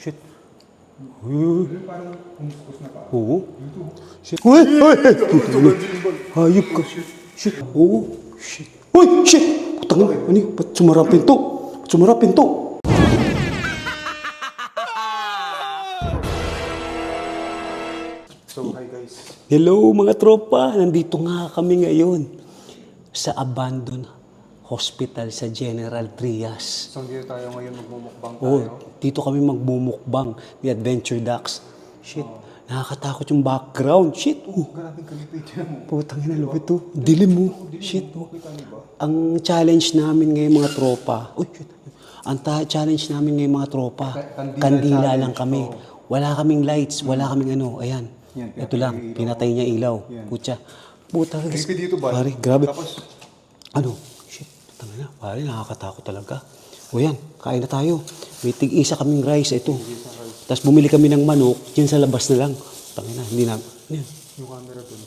Shit. Uy. Parang kumuskus na pa. Oo. Shit. Uy! Uy! Hayop ka. Shit. Oo. Shit. Uy! Shit! Putang ina. Ano yun? Ba't sumara pinto? Ba't pinto? So, hi guys. Hello mga tropa, nandito nga kami ngayon sa abandoned hospital sa General Trias. So, dito tayo ngayon magmumukbang tayo. Oh, dito kami magbumukbang ni Adventure Ducks. Shit, nakakatakot yung background. Shit, oh. Kalipit yan mo. Putang ina, lupit to. Dilim mo. Shit, oh. Ang challenge namin ngayon mga tropa. Uy, shit. Ang ta- challenge namin ngayon mga tropa. Ka- kandila Kandila lang kami. oo. Wala kaming lights, wala kaming ano. Ayan. Yan, Ito lang, pinatay yung ilaw. pinatay niya ilaw. Yan. Putya. Puta. Creepy dito ba? Pare, grabe. Tapos, Ano? Putang ina. Pare, nakakatakot talaga. O yan, kain na tayo. May tig-isa kaming rice, ito. Tapos bumili kami ng manok, dyan sa labas na lang. Tangina, hindi na. Ano yan? yung camera dun.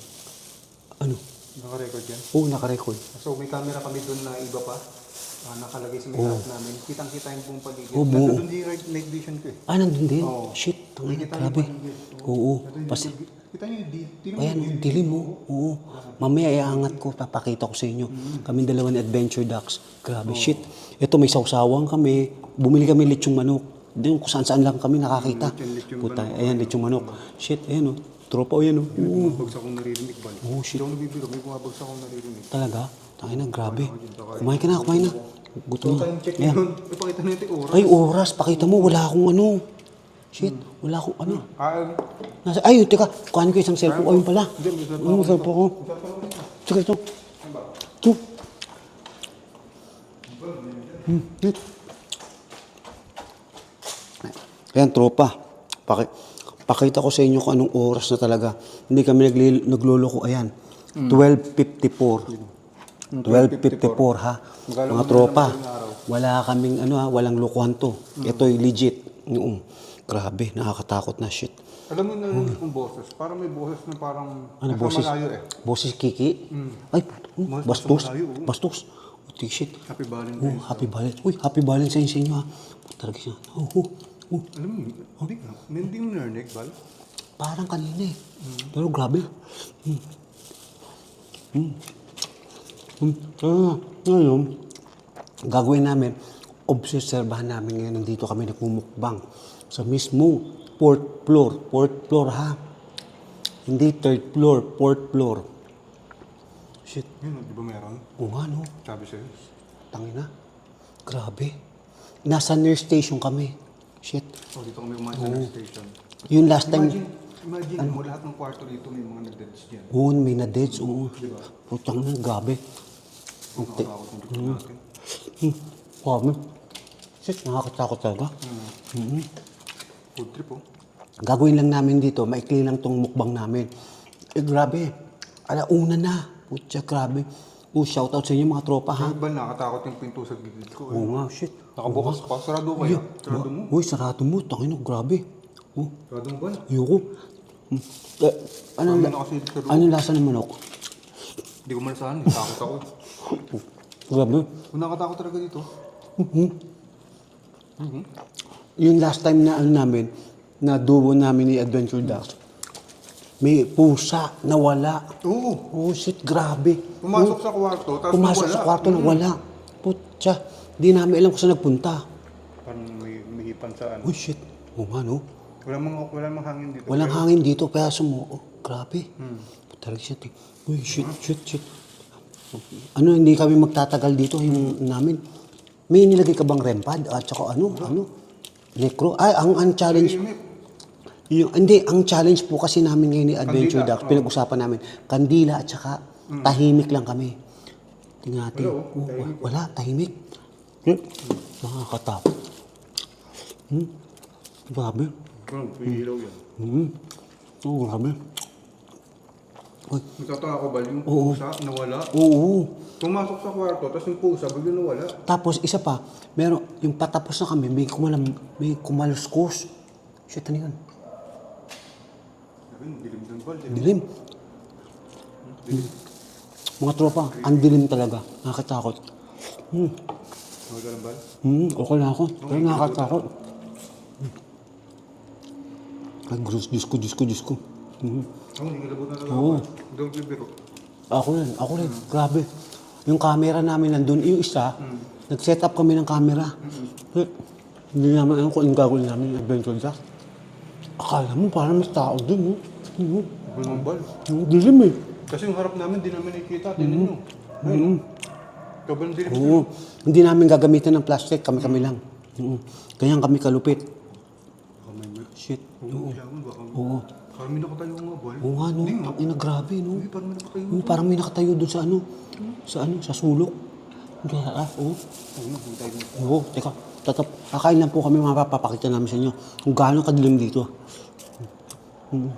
Ano? Naka-record yan. Oo, nakarecord. So, may camera kami dun na iba pa. Ah, nakalagay sa may harap namin. Kitang-kita yung buong paligid. Oh, buo. Nandun din yung right- night vision ko eh. Ah, nandun din? Oo. Shit, Nakikita grabe. Oo, Nandun pas Kita yung di. Tingnan mo Ayan, oh, dilim mo. Oo. Mamaya iaangat ko, papakita ko sa inyo. Kaming dalawa ni Adventure Ducks. Grabe, shit. Ito, may sausawang kami. Bumili kami lechong manok. Doon kung saan saan lang kami nakakita. lechon- lechong Puta, ayan, lechong manok. Shit, ayan oh. Tropa, oh, yan oh. May bumabagsak akong naririnig ba? Oh, shit. Hindi ako nabibiro, may bumabagsak akong naririnig. talaga. Tangin na, grabe. Kumain ka na, kumain na. Gutom na. Time check Ayan. yun. Ipakita natin yung oras. Ay, oras. Pakita mo, wala akong ano. Shit, wala akong ano. Ah, Nasa, ay, teka, kuhanin ko isang cellphone. Ayun pala. Ayun, cellphone ko. Sige, ito. Ito. Hmm, ito. Ayan, tropa. Paki pakita ko sa inyo kung anong oras na talaga. Hindi kami nagli nagluloko. Ayan, 12.54. 12.54 ha. Magkano Mga tropa, wala kaming ano ha, walang lokohan to. Ito'y legit. Oo. Grabe, nakakatakot na shit. alam mo narinig kong boses. Parang may boses na parang Ano boses? malayo eh. Boses Kiki? Ay, oh, Mas- bastos. malayo, oh. Bastos. Uti shit. Happy Oh, Valentine's. happy Valentine's. Uy, happy Valentine's sa inyo ha. Talaga siya. Oh, oh, oh. Alam mo, hindi ka. Hindi mo narinig, Bal? Parang kanina eh. Pero grabe. Hmm. Hmm. Hmm. Ah, ngayon, gagawin namin, obserbahan namin ngayon, nandito kami nagmumukbang sa mismong fourth floor. Fourth floor ha. Hindi third floor, fourth floor. Shit. Yun, di ba meron? Oo nga no. Sabi sa'yo. Tangina. Grabe. Nasa nurse station kami. Shit. Oh, dito kami kumain sa nurse station. Yung last time, Imagine, imagine mo lahat ng kwarto dito may mga nag-deads dyan. oo, may na-deads. Oo. Putang na, grabe. Ang dito natin. Hmm. Grabe. Shit, nakakatakot talaga. Food trip oh. Gagawin lang namin dito, maikli lang tong mukbang namin. Eh, grabe. Alauna na. Putya, grabe. Oh, shoutout sa inyo mga tropa, ha? Ano ba nakatakot yung pinto sa gilid ko? Eh. Oo nga, shit. Nakabukas pa. Sarado kaya? Sarado mo? Uy, sarado mo. Tangina, grabe. Oh, Sarado mo ba? ayoko. Hmm. Eh, ano, Ano la- na kasi sa ano lasa ng manok? Hindi ko malasahan eh. Takot ako. Grabe. Kung nakatakot talaga dito. Yung last time na ano namin, na duo namin ni Adventure Ducks, may pusa na wala. Oo. Oh shit, grabe. Pumasok sa kwarto, tapos Pumasok nawala. sa kwarto na wala. Putya, di namin alam kung saan nagpunta. Parang may, may hipan sa ano. Oh shit, oh nga no. Wala mga, wala mga hangin dito. Walang Pero- hangin dito, kaya sumo. Oh, grabe. Hmm. Talaga shit. eh. Uy, shit, shit, shit. Ano, hindi kami magtatagal dito yung namin. May nilagay ka bang rempad? At saka ano, ano? Necro? Ay, ang, ang challenge, yung, hindi, ang challenge po kasi namin ngayon ni Adventure Kandila, Ducks, pinag-usapan namin, kandila at saka tahimik lang kami. Tingnan natin. Wala, oh, Oh, tahimik. wala, tahimik. Hmm, Nakakatakot. Hmm, grabe. Yan. Hmm, oh, grabe. Uy, Nagtataka ko ba yung Oo. pusa nawala? oo. Pumasok sa kwarto, tapos yung pusa bigla nawala. Tapos isa pa, meron, yung patapos na kami, may, kumalam, may kumaluskos. Shit, ano yun? Sabi, dilim ng bal. Dilim. Dilim. Hmm. Mga tropa, ang dilim talaga. Nakakatakot. Hmm. Nawala ng bal. Hmm, okay na ako. Pero nakakatakot. Ay, Diyos, Diyos ko, Diyos ko, Diyos ko. Mhm. Ako, hindi na talaga. Oo. Biro. Ako rin, ako rin. Grabe. Yung camera namin nandun, yung isa, nag-set up kami ng camera. Eh, Hindi naman alam kung anong gagawin namin yung adventure jack. Akala mo parang mas tao dun, no? Oo. Bumambal. Yung dilim eh. Kasi yung harap namin, di namin nakikita. Tinan nyo. Ayun. Sobrang dilim. Oo. Hindi namin gagamitan ng plastic, kami-kami lang. Oo. Ganyan kami kalupit. Shit. Oo. Baka Oo. Parang may nakatayo nga, boy. Oo nga, no? Hindi nga. Grabe, no? Uy, parang may nakatayo. Oo, parang may nakatayo doon sa ano, sa ano, sa sulok. Hindi, ah, oo. Oo, mo. Oo, teka. Tatap, kakain lang po kami mga papakita namin sa inyo kung gaano kadilim dito. Hmm.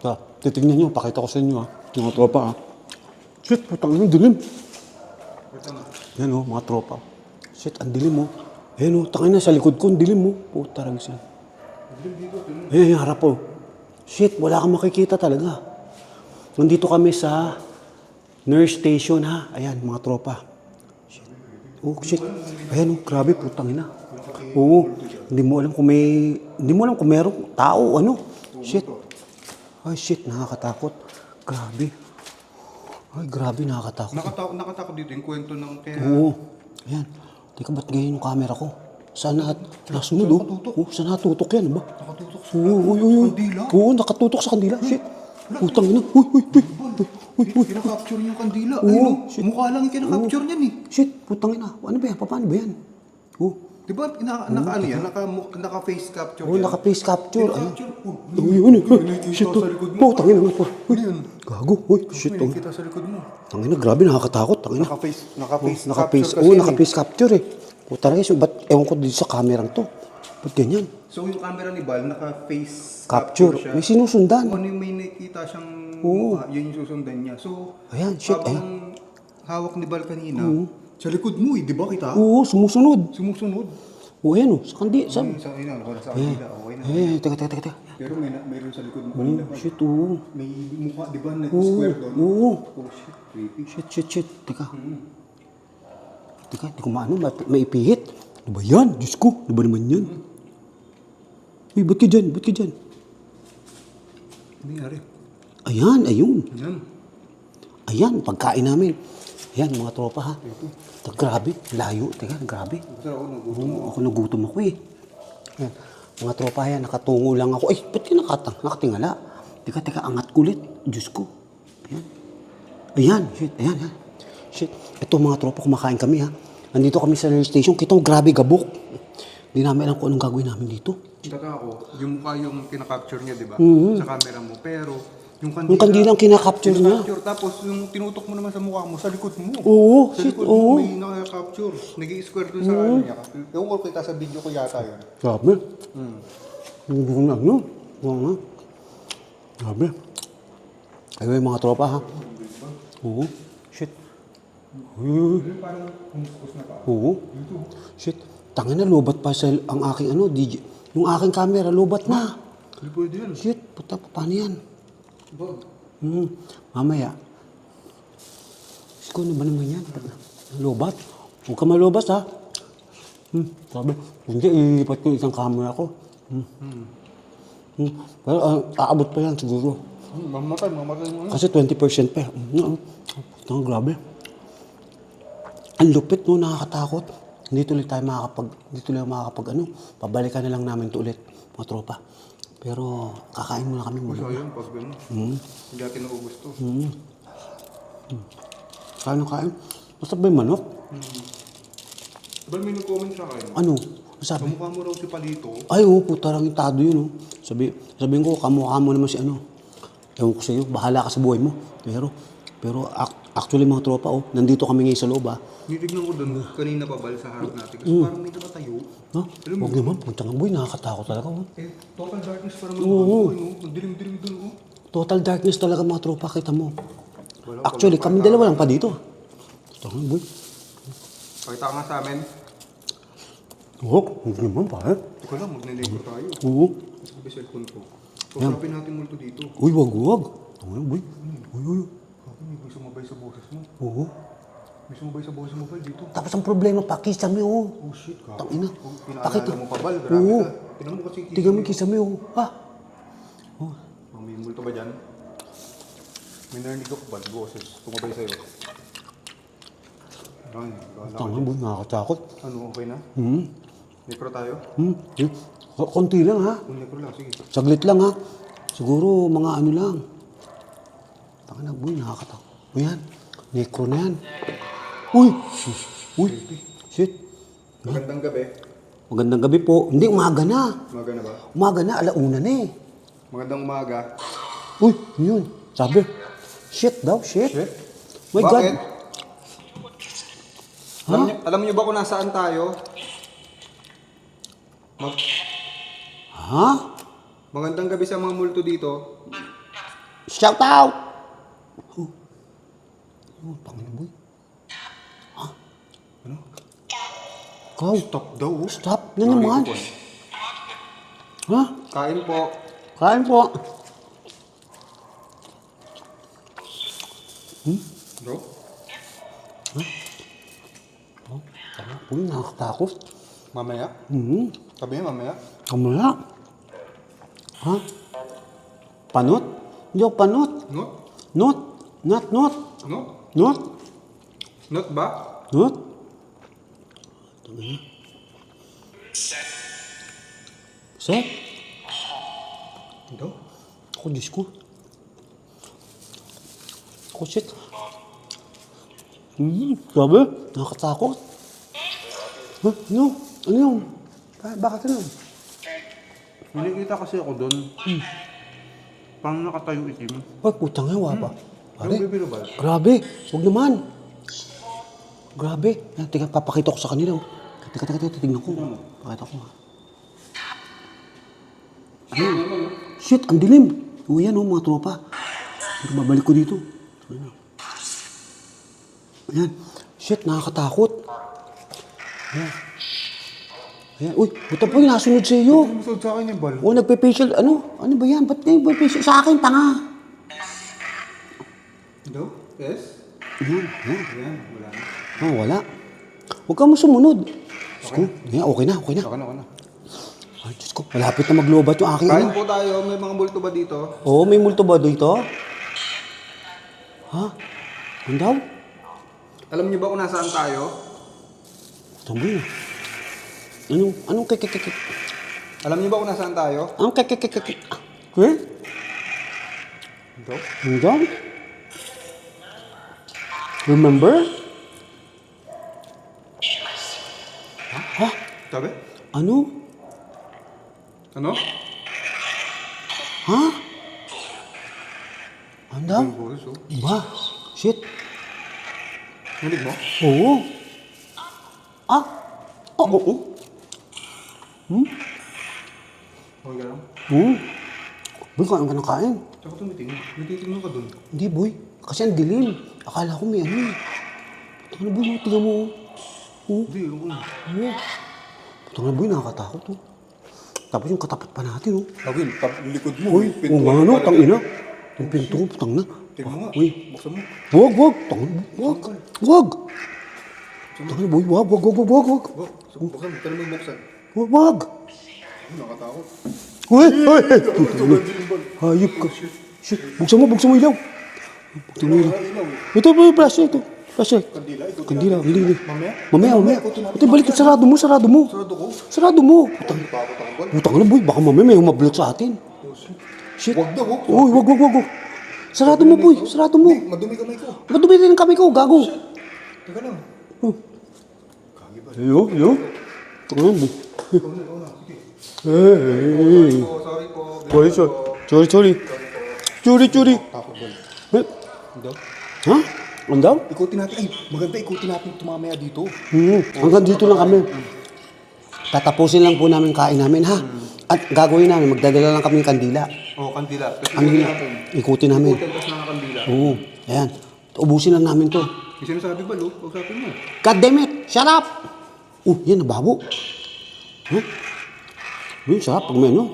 Ta, titignan nyo, pakita ko sa inyo ha. Mga tropa ha. Shit, putang ina, dilim. Na. Yan oh, mga tropa. Shit, ang dilim oh. Ayan oh, tangin na sa likod ko, ang dilim oh. Puta rin siya. Dilim dito. Ayan yung harap oh. Shit, wala kang makikita talaga. Nandito kami sa nurse station ha. Ayan, mga tropa. Shit. Oh, shit. Ayan oh, grabe, putang ina. Oo, hindi mo alam kung may, hindi mo alam kung merong tao, ano. Shit. Ay, shit, nakakatakot. Grabe. Ay, grabe, nakakatakot. Nakatakot, nakatakot dito yung kwento ng kaya... Oo. Ayan. Teka, ba't ganyan yung camera ko? Saan na, nasunod oh. Oo, saan nakatutok yan, ba? Nakatutok sa Oo, uy, uy, uy. kandila. Oo, nakatutok sa kandila. Shit. Putang ina. Uy, uy, uy. Uy, uy, uy. Kinakapture yung kandila. Oo, Ayun, oh. shit. mukha lang yung kinakapture niyan eh. Shit, putang ina. Ano ba yan? Paano ba yan? Oo. Di ba, naka, naka ano yan? Naka, naka face capture Oo, yan. naka-face capture. Ayun. Capture. Oh, Oo, yun eh. Shit, mo. Putang ina. Uy, Ano yun? gago. Uy, shit. May Oh. nakikita sa likod mo. Tangina, grabe, nakakatakot. Tangina. Naka-face, naka-face Naka-face, capture oo, kasi. naka-face capture eh. Puta rin, so, ba't ewan ko dito sa kamerang to? Ba't ganyan? So yung camera ni Val, naka-face Capture. siya. May sinusundan. Kung ano yung may nakikita siyang Oo. mukha, yun yung susundan niya. So, Ayan, shit, habang hawak ni Val kanina, sa likod mo eh, di ba kita? Oo, sumusunod. Sumusunod. Oo, yan oh. Sa kandi, sa... Sa ina, wala sa kanila, okay na. Eh, teka, teka, teka, teka. Pero may na, mayroon sa likod mo kanina. Val. shit, oo. May mukha, di ba, nag-square doon? oo. Oh shit, creepy. Shit, shit, shit. Teka. Teka, di ko maano, ma- maipihit. Ano ba yan? Diyos ko, ano ba naman yan? Uy, ba't ka dyan? Ba't ka dyan? Ano nangyari? Ayan, ayun. Yan. Ayan, pagkain namin. Ayan, mga tropa ha. Ta- Grabe, layo. Teka, grabe. Sir, ako nagutom. Oo, ako nagutom ako eh. Ayan, mga tropa yan, nakatungo lang ako. Ay, ba't ka nakatang, nakatingala? Teka, teka, angat kulit. Diyos ko. Ayan. Ayan, shit, ayan, ayan. Shit. Ito mga tropa, kumakain kami ha. Nandito kami sa nurse station. Kita mo, grabe gabok. Hindi namin alam kung anong gagawin namin dito. Taka ako, yung mukha yung kinakapture niya, di ba? Mhm. Sa camera mo. Pero, yung kandila... Yung kandilang kinakapture niya. kinakapture, Tapos, yung tinutok mo naman sa mukha mo, sa likod mo. Oo, Sa shit, likod oo. mo may nakaka-capture. Nag-i-square dun sa ano niya. Ewan ko kita sa video ko yata yun. Grabe. Hmm. Hindi ko na ano. Oo nga. Grabe. Ayun yung mga tropa ha. Oo. Uy, uy. Parang kumuskus na pa. Oo. Shit. Tangin na, lobat pa sa ang aking ano, DJ. Yung aking camera, lobat na. Hindi pwede yun. Shit, puta, paano yan? Bag. Hmm. Mamaya. Sko, ano ba naman yan? Lobat. Huwag ka malobas ha. Hmm. Sabi, hindi, ilipat ko isang camera ko. Hmm. Hmm. Pero ah, aabot pa yan siguro. Hmm, Mamatay, mamatay mo. Kasi 20% pa. Mm, Ang grabe. Ang lupit no, nakakatakot. Hindi tuloy tayo makakapag, hindi tuloy makakapag ano, pabalikan na lang namin to ulit, mga tropa. Pero kakain muna kami muna. Sayang pag gano'n. Hmm. Hindi natin naubos to. Hmm. Hmm. Kain na kain. Basta ba yung manok? Diba may nag-comment sa akin? Ano? Ano Sabi? Kamukha mo raw si Palito. Ay, oo, puta tado yun, oh. Sabi, sabihin ko, kamukha mo naman si ano. Ewan ko sa'yo, bahala ka sa buhay mo. Pero, pero ac- actually mga tropa, oh, nandito kami ngayon sa loob, ah. Nitignan ko doon, kanina pa bal sa harap natin. Kasi parang may nakatayo. No? Huwag naman, puntang boy, nakakatakot talaga. Oh. Eh, total darkness parang Oo. magbago. no? Ang dilim-dilim doon. Oh. Total darkness talaga mga tropa, kita mo. Wala, Actually, kami dalawa lang pa dito. Puntang boy. Pakita ka nga sa amin. Oo, huwag naman pa, eh. Ikaw lang, magne-negro tayo. Oo. Sabi cellphone ko. Kausapin natin multo dito. Uy, wag, wag. Ano boy? Uy, uy. Ako, may sumabay sa boses mo. Oo. May sumabay sa boses mo ba dito? Tapos ang problema, pakisame, oh. Oh shit, ka. Tangina. Kung pinaalala mo pa bal, grabe Oo. ka. Tingnan mo kasi Tingnan mo yung kisame, oh. Ha? Oh. Oh, may multo ba dyan? May narinig ako ba? Boses. Tumabay sa'yo. Ay, bahala ka. Tanga boy, nakakatakot. Ano, okay na? Hmm. Necro tayo? Hmm. Ko- Konti lang ha. Kung necro lang, sige. Saglit lang ha. Siguro mga ano lang. Tanga na boy, nakakatakot. O yan. Necro na yan. Uy! Uy! Shit. Magandang gabi. Magandang gabi po. Hindi, umaga na. Umaga na ba? Umaga na, alauna na eh. Magandang umaga. Uy, yun. Sabi. Shit daw, shit. Shit. My Bakit? God. Alam, niyo, alam niyo ba kung nasaan tayo? Mag- Ha? magandang gabi sa mga multo dito. Shout out! Oh. Oh, tangin boy. Ano? Ikaw. Stop daw. oh. Stop na naman. Ko. Ha? Kain po. Kain po. Bro? Oh, tama. Uy, nakakatakot. Mamaya? Hmm. Sabi niya mamaya? Kamala. Ha? Panot? Hindi ako panot. Not? Not. Not, not. Not? Not. Not ba? Not. Set. Ito? Ako, Diyos ko. Ako, shit. Hmm, sabi, nakakatakot. Huh? Ano? Ano yun? Ba- bakit ano? May nakita kasi ako doon. Hmm. Parang nakatayo itim. Ay, putang nga, wapa. Ano Pare, bibiro ba? grabe. Huwag naman. Grabe. Ah, Teka, papakita ko sa kanila. oh. Teka, teka, teka, titignan ko. Pakita ko. Ayun. Shit, ang dilim. O yan, oh, mga tropa. Pero babalik ko dito. Ayan. Ayan. Shit, nakakatakot. Ayan. Ayan. Uy, buta po yung nasunod sa iyo. Musod sa akin yung bal. O, nagpe-facial, ano? Ano ba yan? Ba't nagpe-facial sa akin, tanga? Ito? Yes? Ayan, ayan. Ayan, wala na. Ah, wala. Huwag ka mo sumunod. Diyos ko, okay na, okay na. Saka na, saka na. Ay, Diyos ko, malapit na maglobat yung aking Kain ano. po tayo. May mga multo ba dito? Oo, may multo ba dito? Ha? Ano daw? Alam niyo ba kung nasaan tayo? Sabi na. Anong, anong kek, kek? Alam niyo ba kung nasaan tayo? Anong kek, kek, kek? Eh? Ito? Ano daw? Remember? Ha? Sabi? Ano? Ano? Ha? Boses, oh. Ba? Shit. Narinig mo? Oo. Ah? Oo. Oo. Okay ka lang. Oo. Boy, kain ka ng kain. Tsaka tumitingin. May titingnan ka dun. Hindi, boy. Kasi ang dilim. Akala ko may ano eh. Ano boy, oh, tingnan mo. oh. Oo. Hindi, yung ano. Oo. Putang na boy, nakakatakot oh. Tapos yung katapat pa natin oh. Agin, tap, likod mo. Uy, pinto oh, ano, pala tang dito. ina. Yung pinto ko, putang na. Tingnan mo nga. Uy, Buksan mo. wag, wag. Tang, wag. Wag. Tang na boy, wag, wag, wag, wag, wag, wag. Oh, so, buksan mo. Tala mo yung buksan. Wag, wag. Nakatakot. Uy, uy, uy. Na. Hayop ka. Shit, buksan mo, buksan mo ilaw. Ilaw. Ito po yung flashlight ito. Flashlight. Kandila, ito. Kandila, hindi, hindi. Mamaya? Mamaya. Ito, balik. Sarado mo, sarado mo. Sarado ko. Sarado mo. Putang, ba? putang na boy, baka mamaya may humablot sa atin. Shit. Wag daw, wag. Uy, wag, wag, wag. Sarado mo, boy. Sarado mo. Madumi kamay ko. Madumi rin kami ko, gago. Teka lang. Oh. Ba? Ayo, ayo. Ano mo? Oh, sorry po. Sorry, sorry. Sorry, sorry. Churi, churi. Hindi. Ha? Ano daw? Ikutin natin. Ay, maganda ikutin natin tumamaya dito. Hmm, hanggang dito lang kami. Tatapusin lang po namin kain namin, ha? At gagawin namin, magdadala lang kami ng kandila. Oh, kandila. Tapos Ang ikutin hila. natin. Ikutin namin. Ikutin tapos nakakandila. Oo, ayan. Ubusin lang namin to. May sinasabi ba, Lu? Huwag sabi mo. God damn it! Shut up! Oh, yan, nababo. Ha? Yun, sarap pag may ano.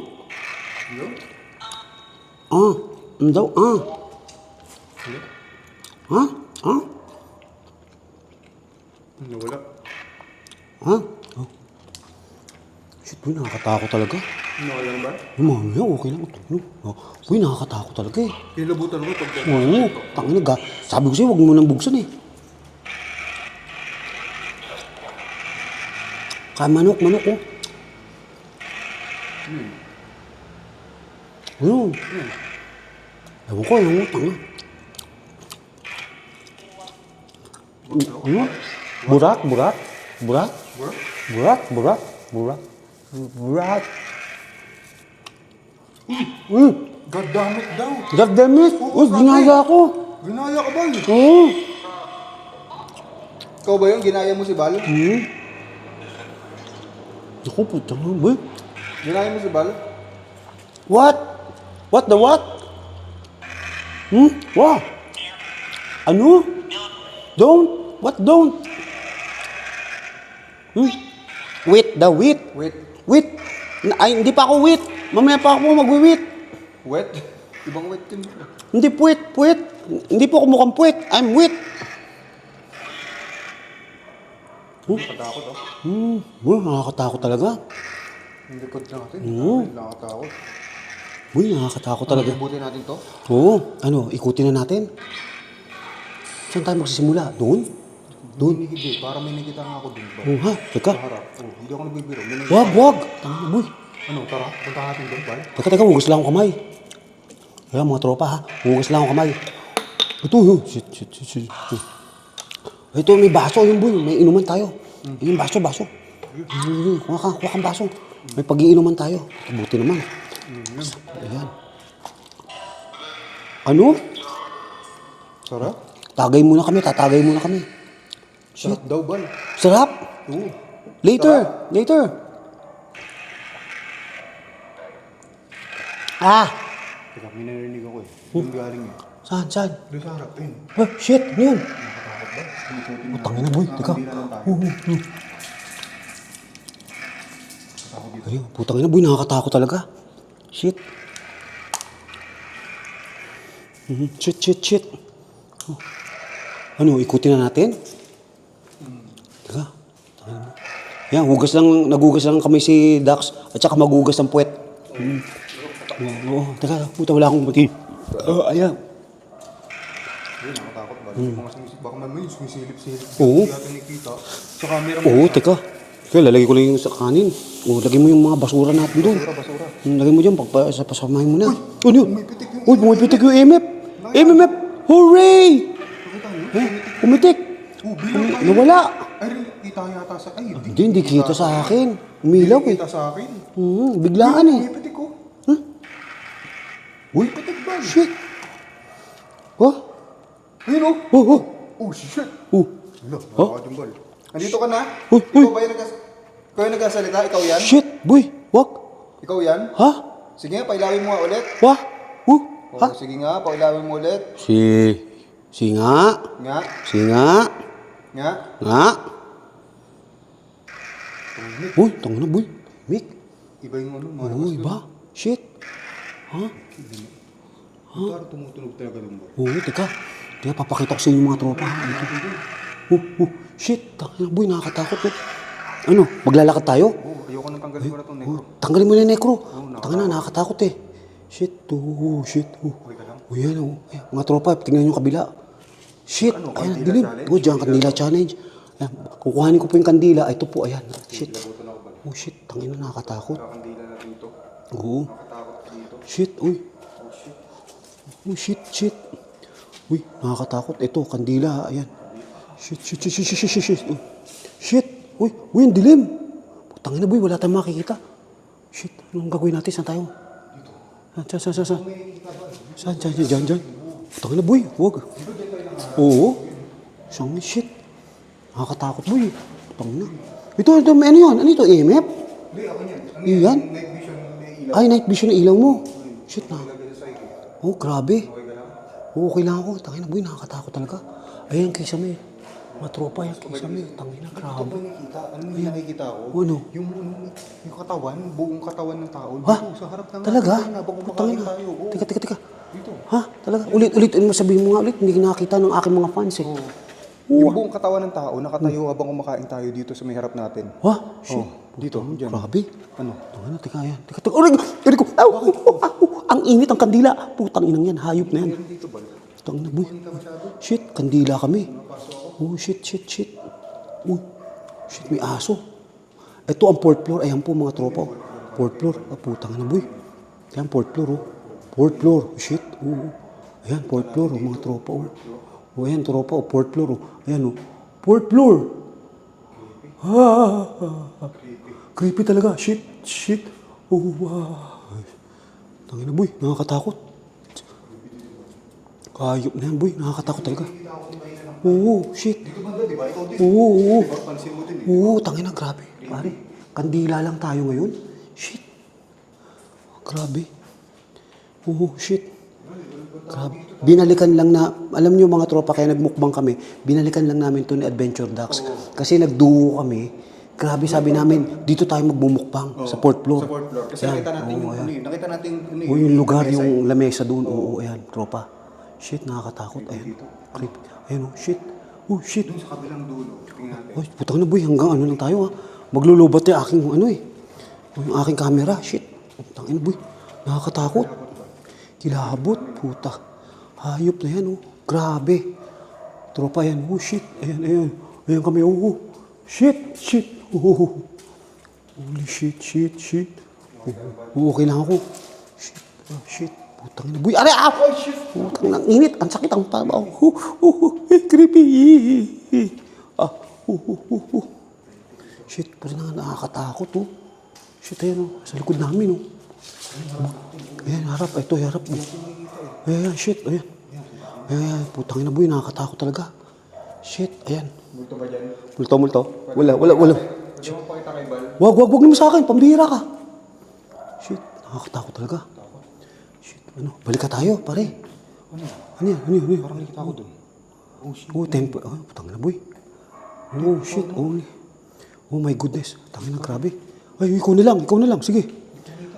Hello? Ah, ano daw? Ah, Ha? Ah? Nawala. Ha? Oh. Shit, boy, nakakatakot talaga. Ano yan ba? Mamaya, okay lang. Ano? Oh, uy, nakakatakot talaga eh. Kilabutan mo pag... Oo, tangin na. Sabi ko sa'yo, huwag mo nang buksan eh. Kaya manok, manok oh. Ano? Ewan ko, ewan ko, tanga. Burak, burak, burak, Bro? burak, burak, burak, burak. Mm, God damn it daw. God damn it! Uy, ginaya ko! Ginaya ka ba? Oo! Ikaw ba yun? Ginaya mo si Bal? Hmm? Naku, putang nga ba? Ginaya mo si Bal? What? What the what? Hmm? What? Ano? Don't? What don't? Hmm? Wait, the wait. Wait. Wait. Ay, hindi pa ako wait. Mamaya pa ako mag-wait. Wet? Ibang wet yun. Hindi puwit, puwit. Hindi po ako mukhang puwit. I'm wait. Nakatakot oh. Hmm, oh, nakakatakot talaga. Yung likod natin. Oo. Nakatakot. Uy, nakakatakot talaga. Buti natin to. Oo, ano, ikutin na natin. Saan tayo magsisimula? Doon? Doon? Hindi. Parang may nakita nga ako. Ba? Oo ha, teka. Sa harap. Oh, hindi ako nagbibiro. May nakita. Wag, wag. Tama, boy. Ano, tara. Punta natin doon, Bal. Teka, teka, hugas lang ako kamay. Kaya mga tropa ha, hugas lang ako kamay. Ito, oh, shit, shit, shit, shit. shit. Ito, may baso, yun boy. May inuman tayo. Yung baso, baso. Yun, Kuha ka, kuha kang baso. May pag-iinuman tayo. Buti naman. Ayan. Ano? Sarap? Tagay muna kami, tatagay muna kami. Sarap daw, Bal. Sarap. Oo. Later, later. Ah, Teka, may narinig ako eh. Doon galing eh. saan, saan? Doon sa harap. Ayun. Ah, shit, ano yun? Nakatakot ba? Ikutin na. Tangin na, boy. Teka. Oo, oo. Dito. Ayun, putang ina, boy, nakakatakot talaga. Shit. Mhm, Shit, shit, shit. Oh. Ano, ikutin na natin? Mo. Yan, hugas lang, nagugas lang kami si Dax at saka magugas ng puwet. Mm. Oo, teka, puta, wala akong buti. Oh, ayan. Ayun, nakatakot ba? Mga sumisip. Baka may sumisilip-silip. Oo. Natin nakita. Sa camera mo. Oo, teka. Kaya lalagay ko lang yung sa kanin. O, lagay mo yung mga basura natin doon. Basura, basura. Hmm, Lagay mo dyan, pagpa, sa pasamahin mo na. Ano? yun? yung Uy, pumipitik yung MF. MMF! Hooray! Nakita niyo? Eh, pumitik. Oh, bilang tayo. nawala. Ay, rin, kita yata sa... Ay, Hindi, hindi kita sa akin. Umilaw eh. Kita sa akin. Hmm, biglaan eh. Pumipitik ko. Uy, Pumipitik ba? shit. Oh, Ayun oh. oh, oh. Oh, shit. Oh, Hello, nakakadimbal. Nandito ka na? Uy, uy. Ikaw ba yung nagkas... Ikaw yung nagkasalita? Ikaw yan? shit. Boy, wag. Ikaw yan? Ha? Sige nga, pailawin mo nga ulit. Wah? Uh, Oh, ha? sige nga, pailawin mo ulit. Si, si nga. Nga, Si nga. Nga. Nga. Uy, tango na, boy. Mick. Iba yung ano, mga Oo, iba. Shit. Ha? Parang tumutunog talaga ng ball. Oo, teka. Teka, papakita ko sa inyo mga tropa. ha? Dito. Oh, oh, shit. Tangina, boy, nakakatakot. Eh. Ano, maglalakad tayo? Oh, ayoko nang tanggalin ko na itong negro. Oh, tanggalin mo na yung necro. nakakatakot. Tanga na, nakakatakot eh. Shit, oh, shit. Oh, oh yan, oh. Ay, mga tropa, tingnan yung kabila. Shit, Ano, ayan, kandila dilim. Oh, dyan, kandila challenge. Ayan, kukuhanin ko po yung kandila. Ay, Ito po, ayan. Shit. Oh, shit, tangina, nakakatakot. Kakandila natin ito. Oo. Dito. Shit, uy. Oh, shit. Shit. Uy, nakakatakot. Ito, kandila. Ayan. Shit, shit, shit, shit, shit, shit, shit. Uy. Shit. Uy, uy, ang dilim. Putangin na, boy. Wala tayong makikita. Shit, anong gagawin natin? Saan tayo? Saan, saan, saan, saan? Saan, saan, saan, dyan, dyan. Putangin na, boy. Huwag. Oo. Siyang shit. Nakakatakot, boy. Putangin na. Ito, ito, ano yun? Ano ito, EMF? Hindi, ako yan. Ano Iyan? Night vision na ilaw. Ay, night vision na ilaw mo. Shit na. Oh, grabe. Oo, okay lang ako. Tangina, boy, nakakatakot talaga. Ayan, kaysa may. Matropa yan, kaysa may. Tangina, Ito grabe. ba nakikita? Ano yung nakikita ko? Ano? Yung, yung, yung katawan, buong katawan ng tao. Ha? Dito, sa harap ng Talaga? habang kumakain Tangina. tayo. Oo. Teka, teka, teka. Dito. Ha? Talaga? Ulit, ulit. Ano sabihin mo nga ulit? Hindi nakita ng aking mga fans eh. Yung buong katawan ng tao, nakatayo habang kumakain tayo dito sa may harap natin. Ha? Shit. Oh. Dito, dyan. Grabe. Ano? Ano, teka yan. Teka, teka. Aray, aray ko. Aw, aw, aw. Ang init ang kandila. Putang inang yan. Hayop na yan. Dito ba? Putang ina, boy. Shit, kandila kami. Oh, shit, shit, shit. Uy, shit, may aso. Ito ang fourth floor. Ayan po mga tropa. oh. Fourth floor. Ah, putang ina, boy. Ayan, fourth floor, oh. Fourth floor. Shit, oo. Ayan, fourth floor, oh, mga tropa, oh. Oh, ayan, tropa, oh. Fourth floor, oh. Ayan, oh. Fourth floor. Ah, ah, ah. Creepy talaga. Shit, shit. Oh, wow. Tangina, boy. Nakakatakot. Kayop na yan, boy. Nakakatakot talaga. Oo, shit. Oo, oo. Oo, tangina, grabe. Pare, kandila lang tayo ngayon. Shit. Grabe. Oo, shit. Grabe. Binalikan lang na, alam nyo mga tropa, kaya nagmukbang kami, binalikan lang namin to ni Adventure Ducks. Kasi nagduo kami. Grabe sabi namin, dito tayo magmumukbang sa fourth floor. Sa fourth floor. Kasi Yan. nakita natin Oo, yung, ayan. ano yun, nakita natin, ano O yung lugar, yung lamesa doon. Oo, ayan, tropa. Shit, nakakatakot. Ayan, creep. Ayan, oh, shit. Oh, shit. Doon sa kabilang dulo. Tingnan natin. Ay, putang na boy, hanggang ano lang tayo ha. Maglulubat yung aking ano eh. Yung aking camera, shit. Putang ina boy, nakakatakot. Kilabot, puta. Hayop na yan oh. Grabe. Tropa yan, oh shit. Ayan, ayan. Ayan kami, oh. Shit, shit. Oh. Holy shit, shit, shit. Oh, okay lang ako. Shit, oh, shit. Putang ina. Boy, aray, ah! Putang na, init. Ang sakit ang paa. Oh, oh, oh, oh. Eh, creepy. Ah, oh, oh, oh, oh. Shit, parang na nakakatakot, oh. Shit, ayan, oh. Sa likod namin, oh. Ayan, harap. Ito, harap. Oh. Ayan, shit, ayan. Ayan, putang ina, boy. Nakakatakot talaga. Shit, ayan. Multo ba dyan? Multo, multo. Wala, wala, wala. Pwede mo pakita kay Bal? Wag, wag, wag naman sa akin. Pambira ka. Shit, nakakatakot talaga. Shit, ano, balik ka tayo, pare. Ano? Ano yan, ano yan, ano yan? Parang nakita ko doon. Oh, shit. Oh, tempo. Oh, putang na, boy. Oh, shit. Oh, oh my goodness. Tangin na, grabe. Ay, ikaw na lang, ikaw na lang. Sige.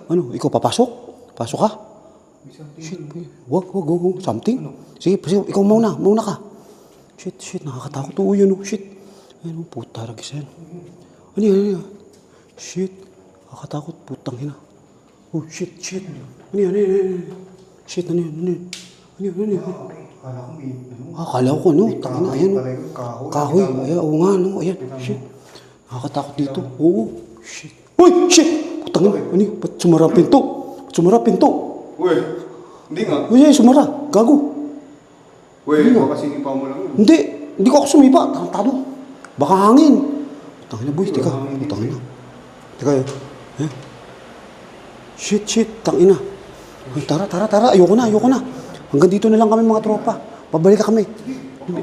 Ano, ikaw papasok? Pasok ka? Shit, boy. Wag, wag, wag, wag. Something? Sige, sige, ikaw mauna, mauna ka. Shit, shit, nakakatakot. Oh, yun, oh, shit. Ayun, oh, puta, ragis yan. Ano yan, ano yan? Shit, nakakatakot, putang ina. Oh, shit, shit. Ano yan, ano yan, ano yan? Shit, ano yan, ano yan? Ano yan, ano yan? Kala ko may, ano? Ah, ko, no? Tangina, ayan, pala oh. yun, kahoy. Kahoy. Ayan, oo nga, no? Ayan, shit. Nakakatakot dito. Oo, shit. Uy, shit! Putang ina, ano yun? Ba't sumara ang pinto? Ba't sumara ang pinto? Uy, hindi nga. Uy, ay, sumara. Gago. Uy, baka sinipaw mo lang yun. Hindi. Hindi ko ako sumipa. Tarantado. Baka hangin. Putang ina, boy. Teka. Putang ina. Teka, eh. Shit, shit. Tang ina. Uy, tara, tara, tara. Ayoko na, ayoko na. Hanggang dito na lang kami mga tropa. Pabalik ka kami. Hindi,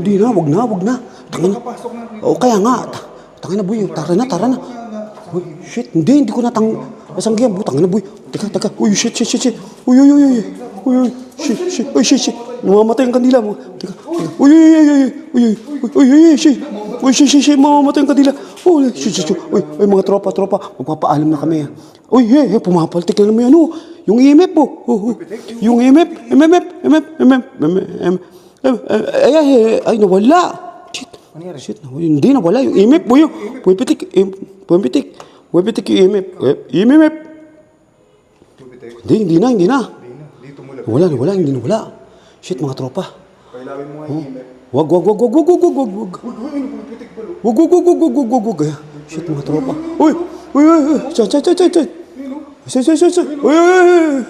hindi na, wag na, wag na. Kapasok na. Oo, kaya nga. Ta- Tangina, boy. Tara na, tara na. Uy, shit. Hindi, hindi ko na tang... Masanggihan, boy. Tangina, boy. Teka, teka. Uy, shit, shit, shit, shit. Uy, uy, uy, uy. Uy, uy. Shit, shit. Uy, shit, shit. Namamatay ang kandila mo. Teka, teka. Uy, uy, uy, uy, uy. Uy, uy, uy, shit. Uy, shit, shit, shit. Mamamatay ang kandila. Uy, shit, shit, shit. Uy, uy, mga tropa, tropa. Magpapaalam na kami. Uy, hey, hey, pumapaltik na naman yan, oh. Yung EMF, oh. Oh, oh. Yung EMF, MMF, MMF, MMF, MMF. Ay, ay, ay, ay, nawala. Shit. Shit, nawala. Hindi, nawala. Yung EMF, boy. oh. Pumipitik. Pumbitik. Pumitik yung IMF. IMF! Hindi, hindi na, hindi na. Wala, wala, hindi na, wala. Shit, mga tropa. Kailawin mo nga yung IMF. Wag, wag, wag, wag, wag, wag, wag, wag. Wag, wag, wag, wag, wag, wag, wag. Shit, mga tropa. Uy! Uy, uy, uy! Chan, chan, chan, chan, chan! Chan, chan, chan, chan! Uy, uy, uy!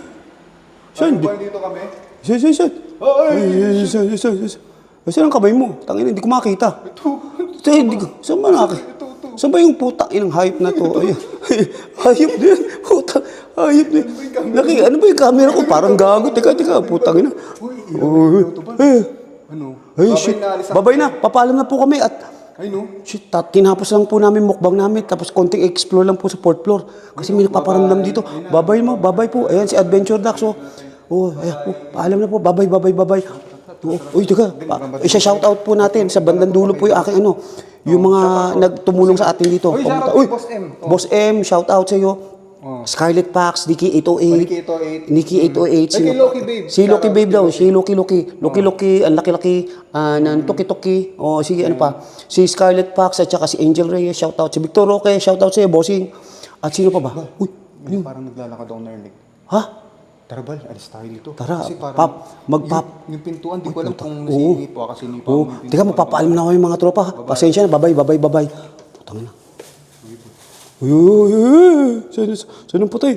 Chan! Dito kami? Chan, chan, chan! Uy, chan, chan, chan, chan! Saan ang kamay mo? Tangin, hindi ko makita. Ito. Saan, hindi. Saan ba nakakita? Saan ba yung putang inang hayop na to? Ay, hayop na yan. Putang, hayop na yan. Ano ba yung camera ko? Parang gago. Teka, teka, putang ina. Uy, eh. Ano? Ay, Babay shit. Babay na. Papaalam na po kami at Ay, no. Shit, tat, tinapos lang po namin mukbang namin, tapos konting explore lang po sa fourth floor. Kasi may nagpaparamdam dito. Babay mo, babay po. Ayan, si Adventure Ducks, oh. Oh, ayan, oh, paalam na po, babay, babay, babay. Oh, uy, teka, isa-shout out po natin sa bandang dulo po yung aking ano, yung mga nagtumulong sa atin dito. Uy, shoutout Uy, kay Boss M. Oh. Boss M, shout out sa iyo. Oh. Scarlet Fox, Nikki 808. Nikki 808. Nikki 808. Ay, kay Loki Babe. Si Loki Shout out Babe daw. Si Loki Loki. Loki Loki. Ang laki-laki. ah ng Toki Toki. O, sige, ano pa. Si Scarlet Fox at saka si Angel Reyes. Shout out. Si Victor Roque. Shout out sa'yo, bossing. At sino pa ba? Uy, parang naglalakad ako narinig. ha? Tara Bal, alis tayo dito. Tara, Kasi parang pap, mag-pap. Yung, yung pintuan, di ko alam kung Oo. nasinipo kasi nipa. Oo. Teka, magpapaalam na ako yung mga tropa. ha? Pasensya na. Babay, babay, babay. Putang na. Uy, uy, uy, uy. Saan ang patay?